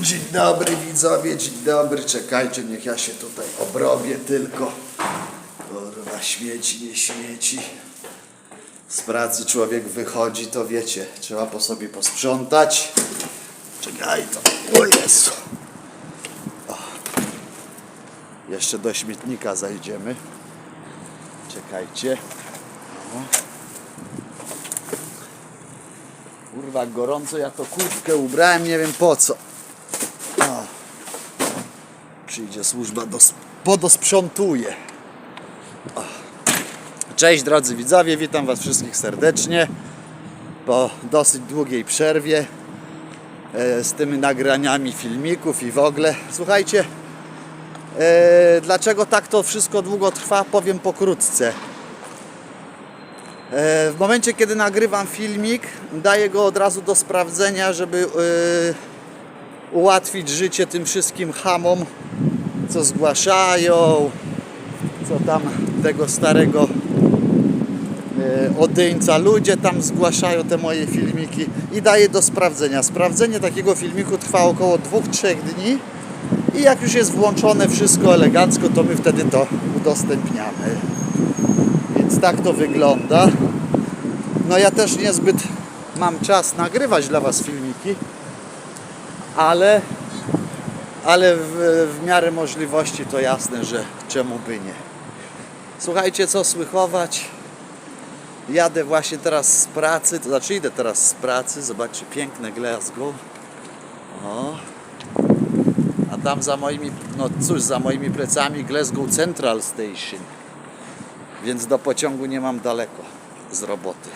Dzień dobry widzowie, dzień dobry. Czekajcie, niech ja się tutaj obrobię tylko. Kurwa, śmieci, nie śmieci. Z pracy człowiek wychodzi, to wiecie, trzeba po sobie posprzątać. Czekaj to. O Jezu. O. Jeszcze do śmietnika zajdziemy. Czekajcie. O. Kurwa, gorąco, ja to kurtkę ubrałem, nie wiem po co. O. Przyjdzie służba, dos- podosprzątuje. Cześć drodzy widzowie, witam Was wszystkich serdecznie po dosyć długiej przerwie e, z tymi nagraniami filmików i w ogóle. Słuchajcie, e, dlaczego tak to wszystko długo trwa, powiem pokrótce. E, W momencie, kiedy nagrywam filmik, daję go od razu do sprawdzenia, żeby ułatwić życie tym wszystkim hamom, co zgłaszają, co tam tego starego e, odyńca. Ludzie tam zgłaszają te moje filmiki i daję do sprawdzenia. Sprawdzenie takiego filmiku trwa około 2-3 dni i jak już jest włączone wszystko elegancko, to my wtedy to udostępniamy. Więc tak to wygląda. No ja też niezbyt mam czas nagrywać dla Was filmiki, ale, ale w, w miarę możliwości to jasne, że czemu by nie. Słuchajcie, co słychować. Jadę właśnie teraz z pracy, to znaczy idę teraz z pracy, zobaczcie, piękne Glasgow. O. A tam za moimi, no cóż, za moimi plecami Glasgow Central Station. Więc do pociągu nie mam daleko z roboty.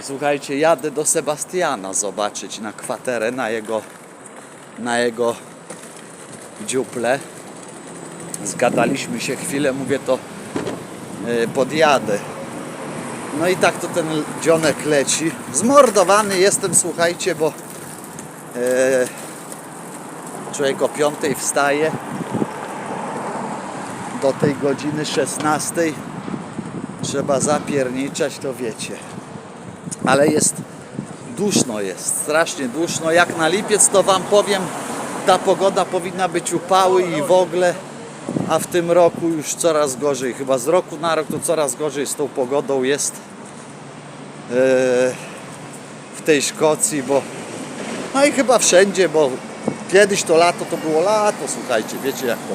I słuchajcie, jadę do Sebastiana zobaczyć na kwaterę, na jego, na jego dziuple. Zgadaliśmy się chwilę, mówię to yy, podjadę. No i tak to ten dzionek leci. Zmordowany jestem, słuchajcie, bo yy, człowiek o 5 wstaje do tej godziny 16 trzeba zapierniczać, to wiecie. Ale jest duszno jest, strasznie duszno. Jak na lipiec to wam powiem, ta pogoda powinna być upały i w ogóle, a w tym roku już coraz gorzej. Chyba z roku na rok to coraz gorzej z tą pogodą jest e, w tej Szkocji, bo no i chyba wszędzie, bo kiedyś to lato to było lato, słuchajcie, wiecie jak to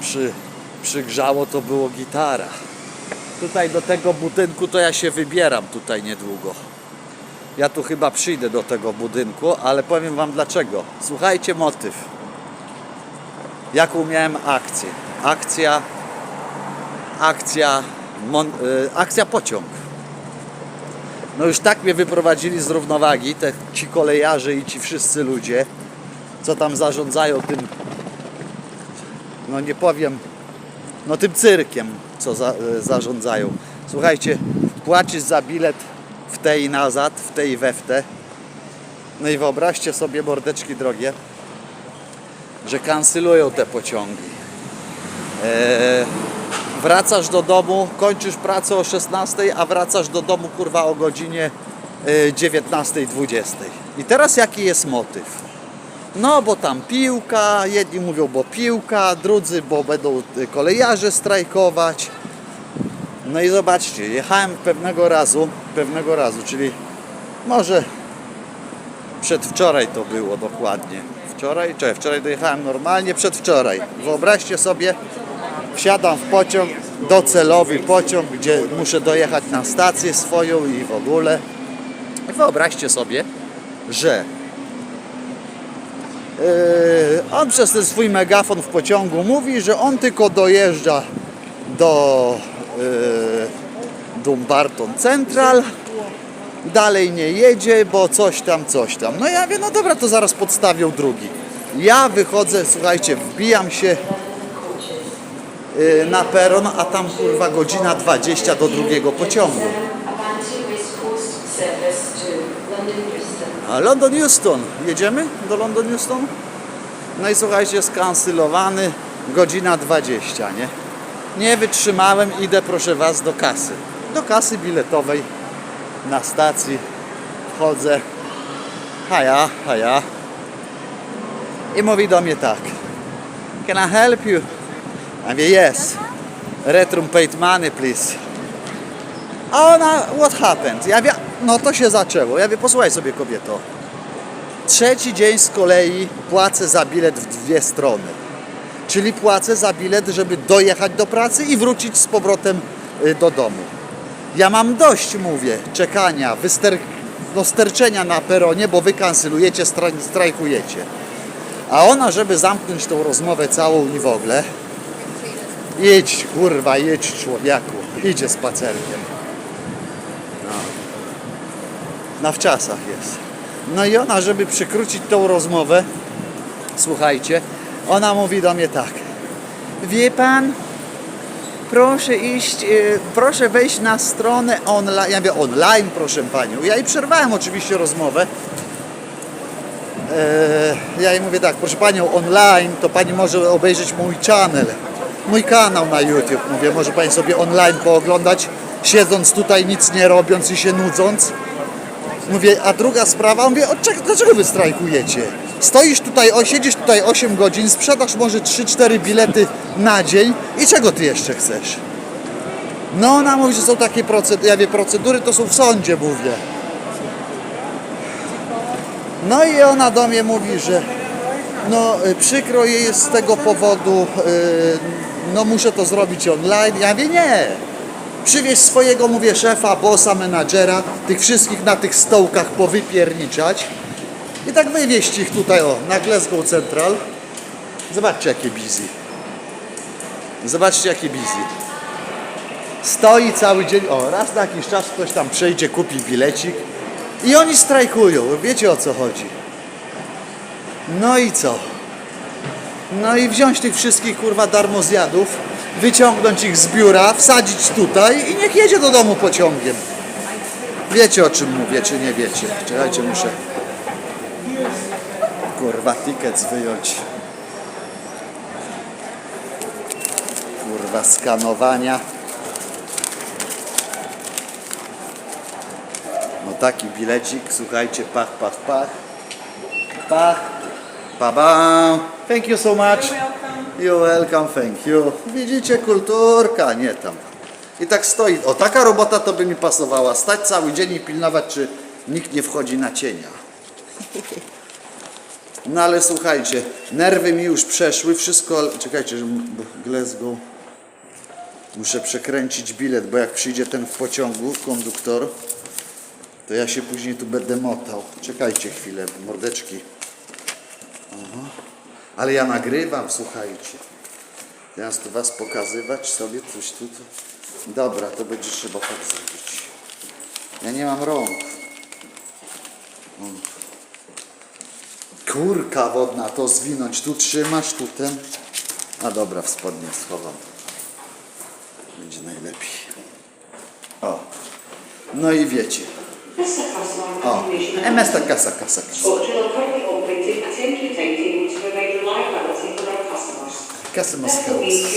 przy, przygrzało to było gitara. Tutaj do tego budynku to ja się wybieram tutaj niedługo. Ja tu chyba przyjdę do tego budynku, ale powiem wam dlaczego. Słuchajcie motyw. Jaką miałem akcję? Akcja akcja mon, y, akcja pociąg. No już tak mnie wyprowadzili z równowagi, te, ci kolejarze i ci wszyscy ludzie, co tam zarządzają tym no nie powiem, no tym cyrkiem, co za, e, zarządzają. Słuchajcie, płacisz za bilet w tej nazad, w tej we w te. No i wyobraźcie sobie, mordeczki drogie, że kancelują te pociągi. Eee, wracasz do domu, kończysz pracę o 16, a wracasz do domu kurwa o godzinie e, 19.20. I teraz jaki jest motyw? No, bo tam piłka, jedni mówią, bo piłka, drudzy, bo będą y, kolejarze strajkować. No i zobaczcie, jechałem pewnego razu, pewnego razu, czyli może przedwczoraj to było dokładnie. Wczoraj, czy wczoraj dojechałem normalnie, przedwczoraj. Wyobraźcie sobie, wsiadam w pociąg, docelowy pociąg, gdzie muszę dojechać na stację swoją i w ogóle. Wyobraźcie sobie, że Yy, on przez ten swój megafon w pociągu mówi, że on tylko dojeżdża do yy, Dumbarton Central, dalej nie jedzie, bo coś tam, coś tam. No ja mówię, no dobra, to zaraz podstawią drugi. Ja wychodzę, słuchajcie, wbijam się yy, na peron, a tam kurwa godzina 20 do drugiego pociągu. A London Euston. Jedziemy do London Euston? No i słuchajcie, skancelowany godzina 20, nie? Nie wytrzymałem, idę proszę Was do kasy. Do kasy biletowej na stacji wchodzę. Haja, haja. I mówi do mnie tak. Can I help you? Ja mówię, yes. Retrum paid money, please. A ona, what happened? Ja mówię, no to się zaczęło. Ja mówię, posłuchaj sobie kobieto. Trzeci dzień z kolei płacę za bilet w dwie strony. Czyli płacę za bilet, żeby dojechać do pracy i wrócić z powrotem y, do domu. Ja mam dość, mówię, czekania, wyster... no, sterczenia na peronie, bo wy kancelujecie, stra... strajkujecie. A ona, żeby zamknąć tą rozmowę całą i w ogóle, idź, kurwa, jedź człowieku, idzie spacerkiem. No. Na wczasach jest. No i ona, żeby przykrócić tą rozmowę, słuchajcie, ona mówi do mnie tak. Wie pan, proszę iść, e, proszę wejść na stronę online. Ja mówię online, proszę panią. Ja jej przerwałem oczywiście rozmowę. E, Ja jej mówię tak, proszę panią, online to pani może obejrzeć mój channel, mój kanał na YouTube. Mówię, może pani sobie online pooglądać, siedząc tutaj, nic nie robiąc i się nudząc. Mówię, a druga sprawa, mówię, od czego, dlaczego wy strajkujecie? Stoisz tutaj, o, siedzisz tutaj 8 godzin, sprzedasz może 3-4 bilety na dzień i czego ty jeszcze chcesz? No ona mówi, że są takie procedury, ja wie, procedury to są w sądzie, mówię. No i ona do mnie mówi, że no y, przykro jej jest z tego powodu, y, no muszę to zrobić online. Ja mówię, nie, przywieź swojego, mówię, szefa, bossa, menadżera, tych wszystkich na tych stołkach powypierniczać i tak wywieźć ich tutaj, o, na Glasgow Central. Zobaczcie, jakie busy. Zobaczcie, jakie busy. Stoi cały dzień, o, raz na jakiś czas ktoś tam przejdzie, kupi bilecik i oni strajkują, wiecie o co chodzi. No i co? No i wziąć tych wszystkich kurwa darmozjadów, wyciągnąć ich z biura, wsadzić tutaj i niech jedzie do domu pociągiem. Wiecie o czym mówię, czy nie wiecie? Czekajcie, muszę kurwa ticket wyjąć. Kurwa skanowania. No taki bilecik, słuchajcie, pach, pach, pach. Pach, pa, bam. Thank you so much. You're welcome, thank you. Widzicie, kulturka, nie tam. I tak stoi. O, taka robota to by mi pasowała. Stać cały dzień i pilnować, czy nikt nie wchodzi na cienia. No ale słuchajcie, nerwy mi już przeszły, wszystko. Czekajcie, że Glasgow. Muszę przekręcić bilet, bo jak przyjdzie ten w pociągu, konduktor, to ja się później tu będę motał. Czekajcie chwilę, mordeczki. Aha. Ale ja nagrywam, słuchajcie. Teraz tu was pokazywać sobie coś tu. Dobra, to będzie trzeba tak zrobić. Ja nie mam rąk. Mm. Kurka wodna, to zwinąć. Tu trzymasz, tu ten. A dobra, w spodnie schowam. Będzie najlepiej. O. No i wiecie. O, MS ta kasa, kasa, kasa. Fortune are currently operating at MQ80 to provide reliability for our customers. Customer skills.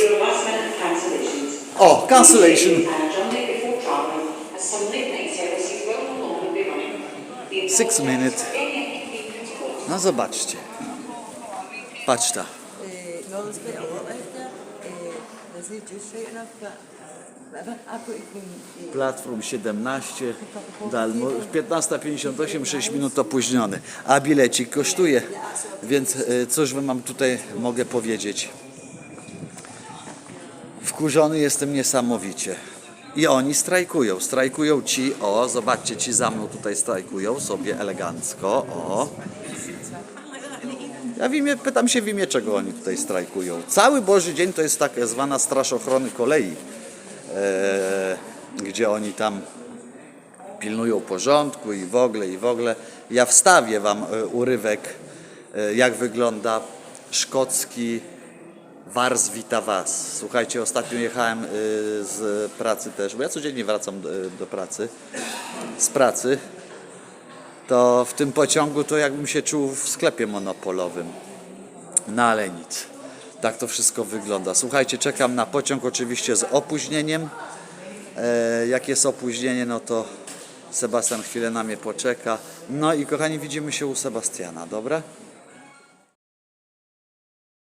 O, cancellation. And a journey before travelling, as some late night services will no longer be running. The Six involved minutes. No zobaczcie. Patrz ta. Platform 17, Dalmo, 15.58, 6 minut opóźniony. A bilecik kosztuje, więc e, cóż wam mam tutaj mogę powiedzieć. Wkurzony jestem niesamowicie. I oni strajkują. Strajkują ci, o, zobaczcie, ci za mną tutaj strajkują sobie elegancko, o. Ja w imię, pytam się w imię czego oni tutaj strajkują. Cały Boży Dzień to jest tak zwana Straż Ochrony Kolei, e, gdzie oni tam pilnują porządku i w ogóle, i w ogóle. Ja wstawię Wam e, urywek, e, jak wygląda szkocki Wars Wita Was. Słuchajcie, ostatnio jechałem e, z pracy też, bo ja codziennie wracam do, do pracy, z pracy to w tym pociągu to jakbym się czuł w sklepie monopolowym. No ale nic. Tak to wszystko wygląda. Słuchajcie, czekam na pociąg oczywiście z opóźnieniem. E, jak jest opóźnienie, no to Sebastian chwilę na mnie poczeka. No i kochani, widzimy się u Sebastiana, dobra?